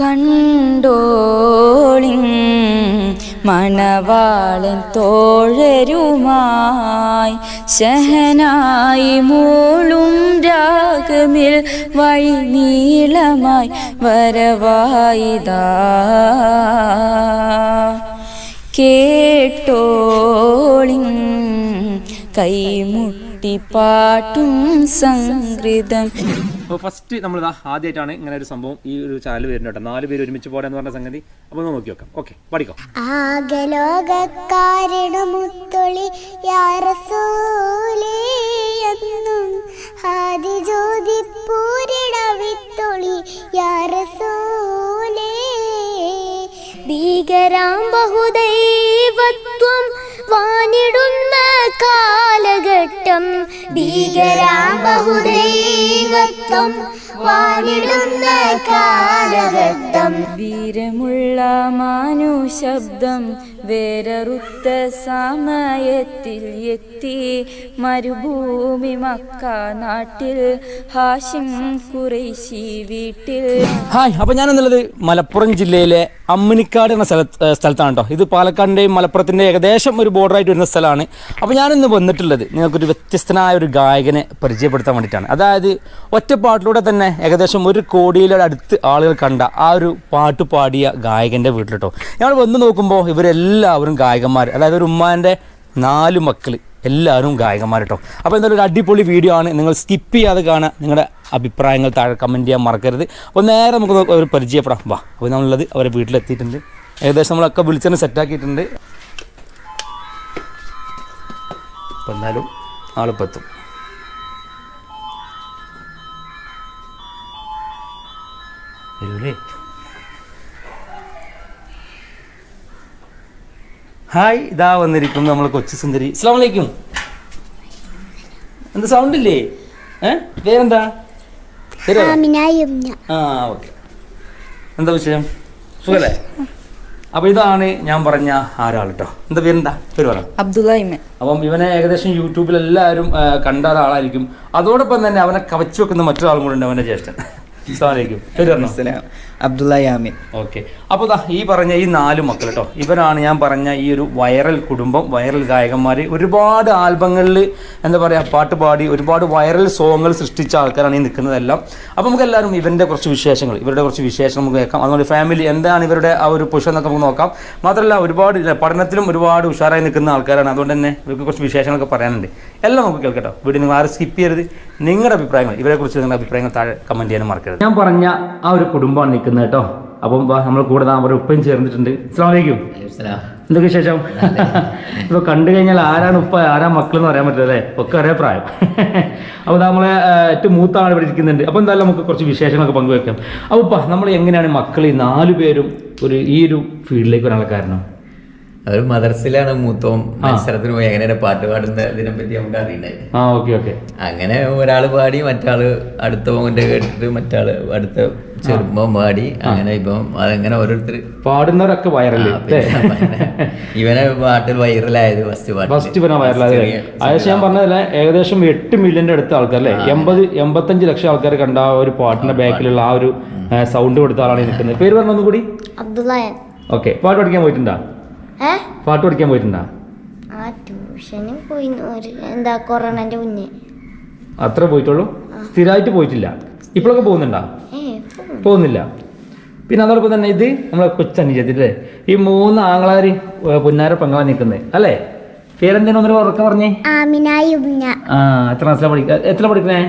കണ്ടോളിൻ മണവാളൻ തോഴരുമായി ശഹനായി മൂളും രാഗമിൽ വഴി നീളമായി വരവായിതാ. കേട്ടോളിൻ കൈമുട്ടി പാട്ടും സംഗൃതം. അപ്പോൾ ഫസ്റ്റ് നമ്മൾ ഇതാ ആദ്യമായിട്ടാണ് ഇങ്ങനെ ഒരു സംഭവം ഈ ഒരു ചാനൽ വരുന്നുണ്ട് കേട്ടോ. നാല് പേര് ഒരുമിച്ച് പോരാന്ന് പറഞ്ഞ സംഗതി. അപ്പോൾ നോക്കി നോക്കാം. ഓക്കെ പഠിക്കാം. ആകലോകക്കാരിടമുത്തൊളി യാറസൂലേ എന്നും ആദിജ്യോതി പൂരിടവിത്തൊളി ഭീകരാം ബഹുദൈവത്വം വാണിടുന്ന കാലഘട്ടം. വീരമുള്ള മാനു ശബ്ദം വേരറുത്ത സമയത്തിൽ എത്തി. മരുഭൂമി മക്ക നാട്ടിൽ ഹാഷിം കുറേശി വീട്ടിൽ. ഹായ് അപ്പോൾ ഞാനെന്നുള്ളത് മലപ്പുറം ജില്ലയിലെ അമ്മിനിക്കാട് എന്ന സ്ഥല സ്ഥലത്താണ് കേട്ടോ ഇത് പാലക്കാടിന്റെയും മലപ്പുറത്തിന്റെ ഏകദേശം ഒരു ബോർഡറായിട്ട് വരുന്ന സ്ഥലമാണ്. അപ്പോൾ ഞാനിന്ന് വന്നിട്ടുള്ളത് നിങ്ങൾക്കൊരു വ്യത്യസ്തനായ ഒരു ഗായകനെ പരിചയപ്പെടുത്താൻ വേണ്ടിയിട്ടാണ്. അതായത് ഒറ്റപ്പാട്ടിലൂടെ തന്നെ ഏകദേശം ഒരു കോടിയിലൂടെ അടുത്ത് ആളുകൾ കണ്ട ആ ഒരു പാട്ട് പാടിയ ഗായകന്റെ വീട്ടിൽ കേട്ടോ ഞങ്ങൾ വന്ന് നോക്കുമ്പോൾ ഇവരെല്ലാവരും ഗായകന്മാർ അതായത് ഒരു ഉമ്മാന്റെ നാല് മക്കൾ എല്ലാവരും ഗായകന്മാർ കേട്ടോ അപ്പോൾ എന്തായാലും ഒരു അടിപൊളി വീഡിയോ ആണ്. നിങ്ങൾ സ്കിപ്പ് ചെയ്യാതെ കാണാൻ നിങ്ങളുടെ അഭിപ്രായങ്ങൾ താഴെ കമന്റ് ചെയ്യാൻ മറക്കരുത്. അപ്പോൾ നേരെ നമുക്ക് ഒരു പരിചയപ്പെടാം. വാ അപ്പോൾ നമ്മളുള്ളത് അവരെ വീട്ടിലെത്തിയിട്ടുണ്ട്. ഏകദേശം നമ്മളൊക്കെ വിളിച്ചെന്ന് സെറ്റാക്കിയിട്ടുണ്ട് അപ്പോൾ എന്തായാലും ആളിപ്പോൾ എത്തും വരൂലേ? ഹായ് ഇതാ വന്നിരിക്കുന്നു നമ്മൾ കൊച്ചു സുന്ദരി. അസ്സാം വലൈക്കും എന്താ സൗണ്ട് ഇല്ലേ? ഏ? പേരെന്താ? ആ ഓക്കെ. എന്താ വിഷയം സുഖല്ലേ? അപ്പൊ ഇതാണ് ഞാൻ പറഞ്ഞ ആരാൾ കേട്ടോ എന്താ പേരെന്താ? പേര് പറ. അബ്ദുള്ളയിമൻ അപ്പം ഇവനെ ഏകദേശം യൂട്യൂബിൽ എല്ലാവരും കണ്ട ഒരാളായിരിക്കും അതോടൊപ്പം തന്നെ അവനെ കവച്ചു വെക്കുന്ന മറ്റൊരാളും കൂടെ ഉണ്ട് അവന്റെ ജ്യേഷ്ഠൻ. അബ്ദുള്ള യാമിൻ. ഓക്കെ. അപ്പോൾ ദാ ഈ പറഞ്ഞ ഈ നാല് മക്കൾ കേട്ടോ ഇവരാണ് ഞാൻ പറഞ്ഞ ഈ ഒരു വൈറൽ കുടുംബം വൈറൽ ഗായകന്മാർ ഒരുപാട് ആൽബങ്ങളിൽ എന്താ പറയുക പാട്ട് പാടി ഒരുപാട് വൈറൽ സോങ്ങുകൾ സൃഷ്ടിച്ച ആൾക്കാരാണ് ഈ നിൽക്കുന്നതെല്ലാം. അപ്പോൾ നമുക്ക് എല്ലാവരും ഇവന്റെ കുറച്ച് വിശേഷങ്ങൾ ഇവരുടെ കുറച്ച് വിശേഷം നമുക്ക് കേൾക്കാം. അതുകൊണ്ട് ഫാമിലി എന്താണ് ഇവരുടെ ആ ഒരു പുഷ എന്നൊക്കെ നമുക്ക് നോക്കാം. മാത്രമല്ല ഒരുപാട് പഠനത്തിലും ഒരുപാട് ഉഷാറായി നിൽക്കുന്ന ആൾക്കാരാണ്. അതുകൊണ്ട് തന്നെ ഇവർക്ക് കുറച്ച് വിശേഷങ്ങളൊക്കെ പറയാനുണ്ട്. എല്ലാം നമുക്ക് കേൾക്കട്ടോ വീഡിയോ നിങ്ങൾ ആരും സ്കിപ്പ് ചെയ്യരുത്. നിങ്ങളുടെ അഭിപ്രായങ്ങൾ ഇവരെ കുറിച്ച് നിങ്ങളുടെ അഭിപ്രായങ്ങൾ താഴെ കമന്റ് ചെയ്യാനും മറക്കരുത്. ഞാൻ പറഞ്ഞ ആ ഒരു കുടുംബമാണ് നിൽക്കുന്നത് കേട്ടോ. അപ്പം നമ്മൾ കൂടെ അവർ അവരുടെ ഉപ്പയും ചേർന്നിട്ടുണ്ട്. അസ്സാം വലൈക്കും എന്തൊക്കെ ശേഷം ഇപ്പൊ കണ്ടു കഴിഞ്ഞാൽ ആരാണ് ഉപ്പ ആരാ മക്കൾ എന്ന് പറയാൻ പറ്റില്ല അല്ലേ? ഒക്കെ ഒരേ പ്രായം. അപ്പോൾ നമ്മളെ ഏറ്റവും മൂത്ത ആൾ ഇവിടെ ഇരിക്കുന്നുണ്ട്. അപ്പോൾ എന്തായാലും നമുക്ക് കുറച്ച് വിശേഷങ്ങളൊക്കെ പങ്കുവെക്കാം. അപ്പോൾ ഉപ്പ നമ്മൾ എങ്ങനെയാണ് മക്കൾ ഈ നാലു പേരും ഒരു ഈ ഒരു ഫീൽഡിലേക്ക് വരാനുള്ള കാരണം? അവർ മദർസിലാണ് മൂത്തോം മത്സരത്തിന് പോയി. എങ്ങനെയാണ് പാട്ട് പാടുന്ന ഇതിനെ പറ്റി നമുക്ക് അറിയണ്ടായി ആ ഓക്കെ ഓക്കെ. അങ്ങനെ ഒരാൾ പാടി മറ്റാൾ അടുത്ത മോന്റെ കേട്ടിട്ട് മറ്റാൾ അടുത്ത ചെറുപ്പം പാടി. അങ്ങനെ ഇപ്പം അതങ്ങനെ ഓരോരുത്തർ പാടുന്നവരൊക്കെ വൈറൽ ഇവനെ പാട്ടിൽ വൈറലായത് ഫസ്റ്റ് പാട്ട് ഫസ്റ്റ് ഇവനെ വൈറലായത് അയച്ചു ഞാൻ പറഞ്ഞതല്ല ഏകദേശം എട്ട് മില്യന്റെ അടുത്ത ആൾക്കാർ അല്ലേ എൺപത് എൺപത്തഞ്ച് ലക്ഷം ആൾക്കാർ കണ്ട ആ ഒരു പാട്ടിന്റെ ബാക്കിലുള്ള ആ ഒരു സൗണ്ട് കൊടുത്ത ആളാണ് നിൽക്കുന്നത്. പേര് പറഞ്ഞൊന്നും കൂടി അബ്ദുള്ളയൻ ഓക്കെ പാട്ട് പഠിക്കാൻ പോയിട്ടുണ്ടോ? പാട്ട് പഠിക്കാൻ പോയിട്ടുണ്ടാ? ആ ട്യൂഷന് പോയി എന്താ കൊറോണന്റെ മുന്നേ. അത്ര പോയിട്ടുള്ളൂ? സ്ഥിരമായിട്ട് പോയിട്ടില്ല. ഇപ്പോഴൊക്കെ പോകുന്നുണ്ടോ? പോകുന്നില്ല. പിന്നെ അതോടൊപ്പം തന്നെ ഇത് നമ്മളെ കൊച്ചനുജത്തില്ലേ ഈ മൂന്ന് ആങ്ങളാര് പുന്നാര പെങ്ങളാ നിൽക്കുന്നത് അല്ലേ? പേരെന്തേനും ഒന്നൊരു ഉറക്കം പറഞ്ഞേ? ആ എത്ര ക്ലാസ്സിലാണ് പഠിക്ക എത്ര പഠിക്കണേ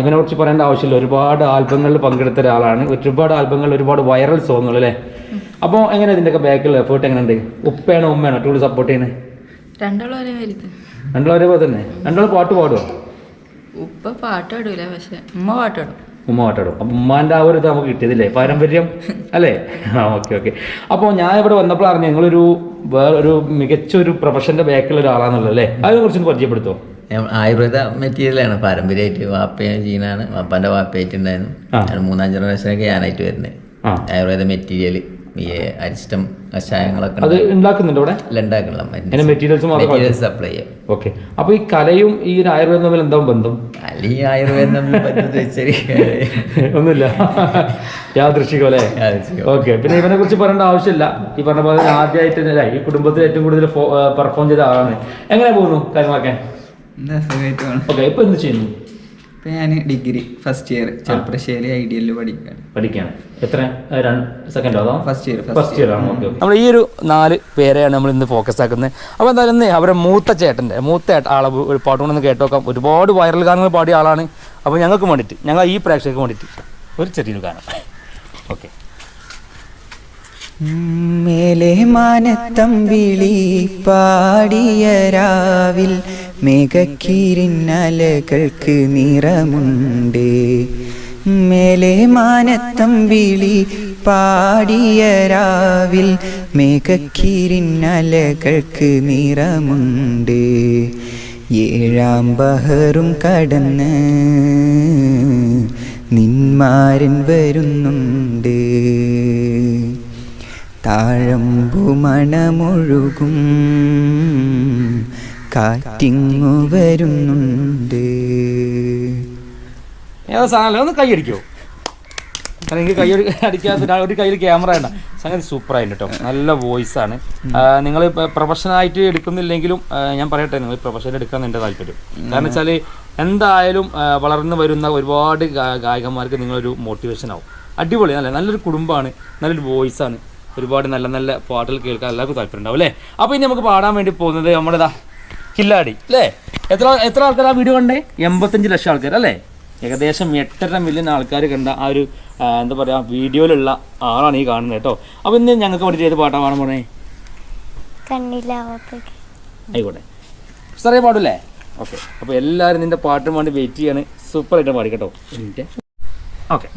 ഇവനെ കുറിച്ച് പറയേണ്ട ആവശ്യമില്ല. ഒരുപാട് ആൽബങ്ങളിൽ പങ്കെടുത്ത ഒരാളാണ്. ഒരുപാട് ആൽബങ്ങളിൽ ഒരുപാട് വൈറൽ സോങ്ങുകൾ അല്ലേ? അപ്പോൾ എങ്ങനെ ഇതിന്റെയൊക്കെ ബാക്കിൽ എഫേർട്ട് എങ്ങനെയുണ്ട്? ഉപ്പയാണോ ഉമ്മയാണോ? ടൂൾ സപ്പോർട്ട് ചെയ്യുന്നത് രണ്ടാളും ഒരേ വലുത് രണ്ടാളും ഒരേപോലെ തന്നെ. രണ്ടാളും പാട്ട് പാടുമോ ഉപ്പ പാട്ട് പാടൂല പക്ഷെ ഉമ്മ പാട്ട് പാടും. ഉമ്മ പാട്ടാടും അപ്പം ഉമ്മാന്റെ ആ ഒരു ഇത് നമുക്ക് കിട്ടിയതില്ലേ? പാരമ്പര്യം അല്ലേ? ആ ഓക്കെ ഓക്കെ അപ്പോൾ ഞാൻ ഇവിടെ വന്നപ്പോൾ അറിഞ്ഞു നിങ്ങളൊരു വേറൊരു മികച്ച ഒരു പ്രൊഫഷന്റെ ബാക്കിലുള്ള ഒരാളാണെന്നുള്ളത് അല്ലേ? അതിനെ കുറിച്ച് പരിചയപ്പെടുത്തോ. ആയുർവേദ മെറ്റീരിയലാണ്. പാരമ്പര്യമായിട്ട് വാപ്പയും ജീനാണ്. വാപ്പാന്റെ വാപ്പയായിട്ടുണ്ടായിരുന്നു. മൂന്നാം ജനറേഷനൊക്കെ ഞാനായിട്ട് വരുന്നത്. ആയുർവേദ മെറ്റീരിയൽ ഈ അരിഷ്ടം കഷായങ്ങളൊക്കെ അത് ഉണ്ടാക്കുന്നുണ്ട് ഇവിടെ ഉണ്ടാക്കണം അതിന്റെ മെറ്റീരിയൽസ് മെറ്റീരിയൽസ് സപ്ലൈ ചെയ്യും. ഓക്കെ അപ്പൊ ഈ കലയും ഈ ഒരു ആയുർവേദം തമ്മിൽ എന്താ ബന്ധം? അല്ലെങ്കിൽ ആയുർവേദം തമ്മിൽ ഒന്നുമില്ല. യാദൃശികം അല്ലേ? ഓക്കെ പിന്നെ ഇവനെ കുറിച്ച് പറയേണ്ട ആവശ്യമില്ല. ഈ പറഞ്ഞ പോലെ ആദ്യമായിട്ട് അല്ലേ, ഈ കുടുംബത്തിൽ ഏറ്റവും കൂടുതൽ പെർഫോം ചെയ്ത ആളാണ്. എങ്ങനെ പോകുന്നു കാര്യങ്ങളൊക്കെ? ഓക്കെ ഇപ്പൊ എന്ത് ചെയ്യുന്നു? ഇപ്പം ഞാൻ ഡിഗ്രി ഫസ്റ്റ് ഇയർ ചെറുപ്പശ്ശേരി ഐഡിയലിൽ പഠിക്കുകയാണ് പഠിക്കാണ്. എത്ര? സെക്കൻഡോ അതോ? ഫസ്റ്റ് ഇയർ ഫസ്റ്റ് ഇയർ ആണ് ഓക്കെ നമ്മൾ ഈ ഒരു നാല് പേരെയാണ് നമ്മൾ ഇന്ന് ഫോക്കസ് ആക്കുന്നത്. അപ്പോൾ എന്തായാലും ഇന്ന് അവരെ മൂത്ത ചേട്ടന്റെ മൂത്ത ആളെ ഒരു പാട്ട് കൊണ്ടൊന്ന് കേട്ടോക്കാം. ഒരുപാട് വൈറൽ ഗാനങ്ങൾ പാടിയ ആളാണ്. അപ്പോൾ ഞങ്ങൾക്ക് വേണ്ടിയിട്ട് ഞങ്ങൾ ഈ പ്രേക്ഷകർക്ക് വേണ്ടിയിട്ട് ഒരു ചെറിയൊരു ഗാനം. ഓക്കെ മേലെ മാനത്തം വിളി പാടിയ രാവിൽ മേഘക്കീരിന്നലകൾക്ക് നിറമുണ്ട്. മേലെ മാനത്തം വിളി പാടിയ രാവിൽ മേഘക്കീരിന്നലകൾക്ക് നിറമുണ്ട്. ഏഴാം ബഹറും കടന്ന് നിന്മാരൻ വരുന്നുണ്ട്. താഴമ്പു മണമൊഴുകും കാറ്റിങ്ങു വരുന്നുണ്ട്. ഏതാ സാധനം ഒന്ന് കൈയടിക്കോ കാരണം എനിക്ക് കൈ അടിക്കാത്ത ഒരു കയ്യിൽ ക്യാമറ വേണ്ട. സംഗതി സൂപ്പറായിട്ട് കേട്ടോ. നല്ല വോയിസ് ആണ് നിങ്ങൾ പ്രൊഫഷണൽ ആയിട്ട് എടുക്കുന്നില്ലെങ്കിലും ഞാൻ പറയട്ടെ നിങ്ങൾ പ്രൊഫഷണൽ എടുക്കാൻ എന്റെ താല്പര്യം. കാരണം വെച്ചാൽ എന്തായാലും വളർന്നു വരുന്ന ഒരുപാട് ഗായകന്മാർക്ക് നിങ്ങളൊരു മോട്ടിവേഷൻ ആവും. അടിപൊളി നല്ല നല്ലൊരു കുടുംബമാണ് നല്ലൊരു വോയിസ് ആണ് ഒരുപാട് നല്ല നല്ല പാട്ടുകൾ കേൾക്കാൻ എല്ലാവർക്കും താല്പര്യം ഉണ്ടാവും അല്ലേ? അപ്പോൾ ഇനി നമുക്ക് പാടാൻ വേണ്ടി പോകുന്നത് നമ്മുടെ ഇതാ കില്ലാടി അല്ലേ? എത്ര എത്ര ആൾക്കാർ ആ വീഡിയോ കണ്ടേ? എൺപത്തഞ്ച് ലക്ഷം ആൾക്കാർ അല്ലേ? ഏകദേശം എട്ടര മില്യൺ ആൾക്കാർ കണ്ട ആ ഒരു ആ, എന്താ പറയുക വീഡിയോയിലുള്ള ആളാണ് ഈ കാണുന്നത് കേട്ടോ. അപ്പോൾ ഇന്ന് ഞങ്ങൾക്ക് വേണ്ടിയിട്ട് ഏത് പാട്ടാണ് പാടാൻ പോണേ? ആയിക്കോട്ടെ. സാറേ പാടില്ലേ? ഓക്കെ. അപ്പോൾ എല്ലാവരും നിന്റെ പാട്ടിന് വേണ്ടി വെയിറ്റ് ചെയ്യാണ്. സൂപ്പറായിട്ട് പാടി കേട്ടോ. ഓക്കെ.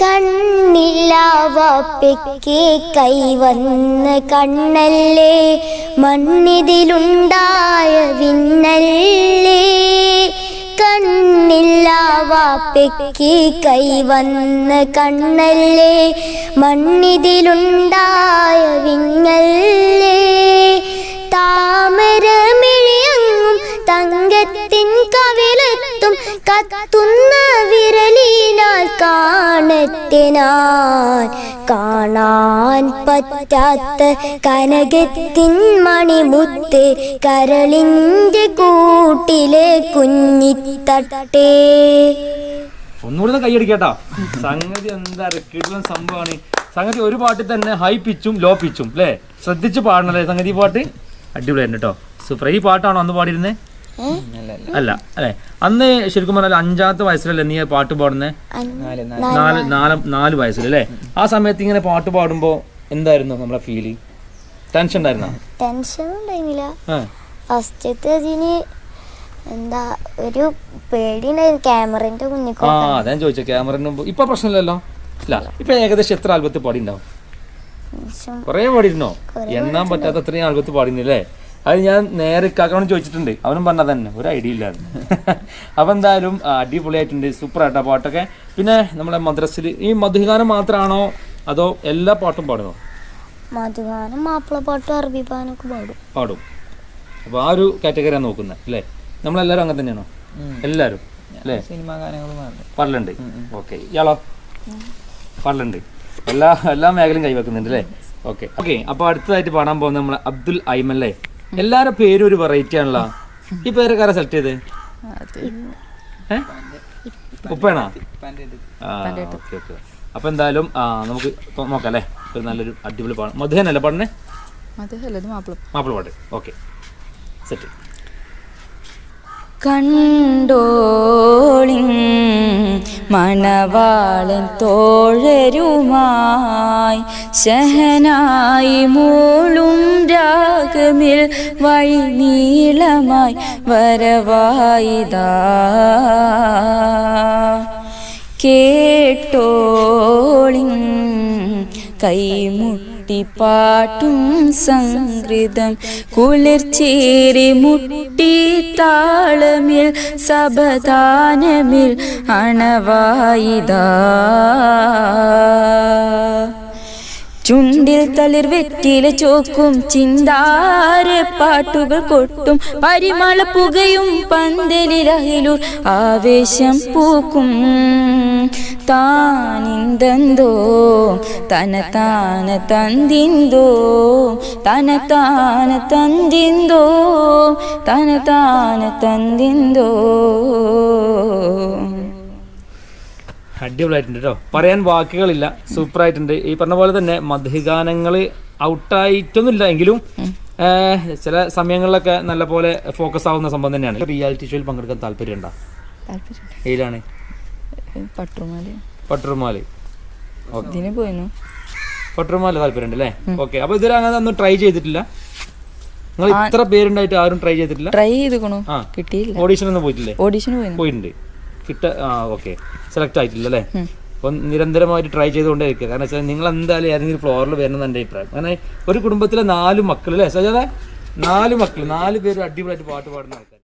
കണ്ണില്ലാവപ്പയ്ക്ക് കൈവന്ന കണ്ണല്ലേ മണ്ണിതിലുണ്ടായ വിണ്ണല്ലേ. കണ്ണില്ലാവപ്പയ്ക്ക് കൈവന്ന കണ്ണല്ലേ മണ്ണിതിലുണ്ടായ വിങ്ങല്ലേ കവിളത്തും കത്തുന്ന വിരലിനാൽ കാണത്തിനാൻ കാണാൻ പറ്റാത്ത കനകത്തിൻ മണിമുത്ത് കരളിന്റെ കൂട്ടിലെ കുഞ്ഞിത്തട്ടേ. ഒന്നുകൂടെ ഒന്ന് കൈയടിക്കട്ടോ. സംഗതി എന്താ കിട്ടുന്ന സംഭവമാണ് സംഗതി ഒരു പാട്ടിൽ തന്നെ ഹൈ പിച്ചും ലോ പിച്ചും അല്ലേ ശ്രദ്ധിച്ച് പാടണല്ലേ സംഗതി പാട്ട്? അടിപൊളിയായിരുന്നു കേട്ടോ. സൂപ്പർ. ഈ പാട്ടാണോ അന്ന് പാടിയിരുന്നേ? അല്ല അല്ലേ. അന്ന് ശരിക്കും പറഞ്ഞാൽ അഞ്ചാമത്തെ വയസ്സിലല്ലേ നീ പാട്ട് പാടുന്നേ? നാല് നാല്. നാല് വയസ്സിലല്ലേ? ആ സമയത്ത് ഇങ്ങനെ പാട്ട് പാടുമ്പോ എന്തായിരുന്നു നമ്മളെ ഫീൽ ടെൻഷൻ ഉണ്ടായിരുന്നോ? ടെൻഷൻ ഉണ്ടായിരുന്നില്ല. ഫസ്റ്റത്തെ അതിന് എന്താ ഒരു പേടിയുണ്ടായിരുന്നു. ക്യാമറന്റെ മുന്നിൽ ആ അതാ ഞാൻ ചോദിച്ചത് ക്യാമറന്റെ മുമ്പ് ഇപ്പൊ പ്രശ്നമില്ലല്ലോ? ഇല്ല. ഇപ്പൊ ഏകദേശം എത്ര ആൽബത്തിൽ പാടിണ്ടാവും? കൊറേ പാടിയിരുന്നോ? എണ്ണാൻ പറ്റാത്ത അത്രയും ആൽബത്തിൽ പാടിയിരുന്നില്ലേ അത് ഞാൻ നേരെ കാക്കണോട് ചോദിച്ചിട്ടുണ്ട്. അവനും പറഞ്ഞത് തന്നെ ഒരു ഐഡിയ ഇല്ലായിരുന്നു അപ്പൊ എന്തായാലും അടിപൊളിയായിട്ടുണ്ട് സൂപ്പർ ആയിട്ടാ പാട്ടൊക്കെ. പിന്നെ നമ്മളെ മദ്രസിൽ ഈ മധുഗാനം മാത്രമാണോ അതോ എല്ലാ പാട്ടും പാടുന്നോ? മധുഗാനം മാപ്പിളപ്പാട്ടും അറബി പാനൊക്കെ പാടും. പാടും. അപ്പോൾ ആ ഒരു കാറ്റഗറിയാണ് നോക്കുന്നത് അല്ലേ? നമ്മളെല്ലാവരും അങ്ങനെ തന്നെയാണോ? എല്ലാവരും അല്ലേ? സിനിമാ ഗാനങ്ങളും പാടലുണ്ട്. ഓക്കെ ഇയാളോ? പാടലുണ്ട്. എല്ലാ എല്ലാ മേഖലയും കൈവെക്കുന്നുണ്ട് അല്ലേ? ഓക്കെ. ഓക്കെ അപ്പോൾ അടുത്തതായിട്ട് പാടാൻ പോകുന്നത് നമ്മൾ അബ്ദുൽ ഐമൻ അല്ലേ പേര് ഒരു വെറൈറ്റി ആണല്ലോ. ഈ പേരൊക്കെ സെലക്ട് ചെയ്ത്? ഏ? അപ്പൊ ഓക്കെ ഓക്കെ എന്തായാലും നമുക്ക് നോക്കാം അല്ലേ ഒരു നല്ലൊരു അടിപൊളി പാടാം മധുഹനല്ലേ പാടണേ മാപ്പിള. മാപ്പിള പാട്ട്. ഓക്കെ സെറ്റ് കണ്ടോളിൻ മണവാളൻ തോഴരുമായി ശഹനായി മൂളും രാഗമിൽ വഴി നീളമായി വരവായിതാ. കേട്ടോളിൻ കൈമുട്ടിപ്പാട്ടും സംഗൃതം. കുളിർച്ചേരി മുട്ടി താളമിൽ സബദാനമിൽ അണവായിതാ. ചുണ്ടിൽ തളിർ വെറ്റില ചോക്കും ചിന്താര പാട്ടുകൾ കൊട്ടും പരിമള പുകയും പന്തലിലഹിലൂർ ആവേശം പൂക്കും. താനിന്തോ തന താന തന്തിന്തോ തന താന തന്തിന്തോ തന താന തന്തിന്തോ. അടിപൊളിയായിട്ടുണ്ട് കേട്ടോ പറയാൻ വാക്കുകളില്ല. സൂപ്പർ ആയിട്ടുണ്ട് ഈ പറഞ്ഞ പോലെ തന്നെ മധുഗാനങ്ങൾ ഔട്ടായിട്ടൊന്നുമില്ല എങ്കിലും ചില സമയങ്ങളിലൊക്കെ നല്ല പോലെ ഫോക്കസ് ആവുന്ന സംഭവം തന്നെയാണ്. റിയാലിറ്റി ഷോയിൽ പങ്കെടുക്കാൻ താല്പര്യം ഉണ്ടോ ഏതിലാണ് പട്ടുമാൽ. പട്ടുറുമാൽ ഇതിന് പോയിരുന്നു പട്ടുറുമാൽ താല്പര്യം ഉണ്ട് അല്ലേ ഓക്കെ. അപ്പൊ ഇതുവരെ അങ്ങനെ ഒന്നും ട്രൈ ചെയ്തിട്ടില്ല. നിങ്ങൾ ഇത്ര പേരുണ്ടായിട്ട് ആരും ട്രൈ ചെയ്തിട്ടില്ല? ട്രൈ ചെയ്തു ആ. കിട്ടിയില്ല. ഓഡീഷൻ ഒന്നും പോയിട്ടില്ലേ? ഓഡീഷൻ പോയിട്ടുണ്ട്. കിട്ട ഓക്കെ സെലക്ട് ആയിട്ടില്ല അല്ലേ അപ്പം നിരന്തരമായിട്ട് ട്രൈ ചെയ്തുകൊണ്ടേയിരിക്കുക. കാരണം വെച്ചാൽ നിങ്ങൾ എന്തായാലും ഏതെങ്കിലും ഫ്ലോറിൽ വരണം എന്റെ അഭിപ്രായം. കാരണം ഒരു കുടുംബത്തിലെ നാല് മക്കൾ അല്ലേ സജാതെ നാല് മക്കൾ നാല് പേര് അടിപൊളിയായിട്ട് പാട്ട് പാടുന്ന ആൾക്കാർ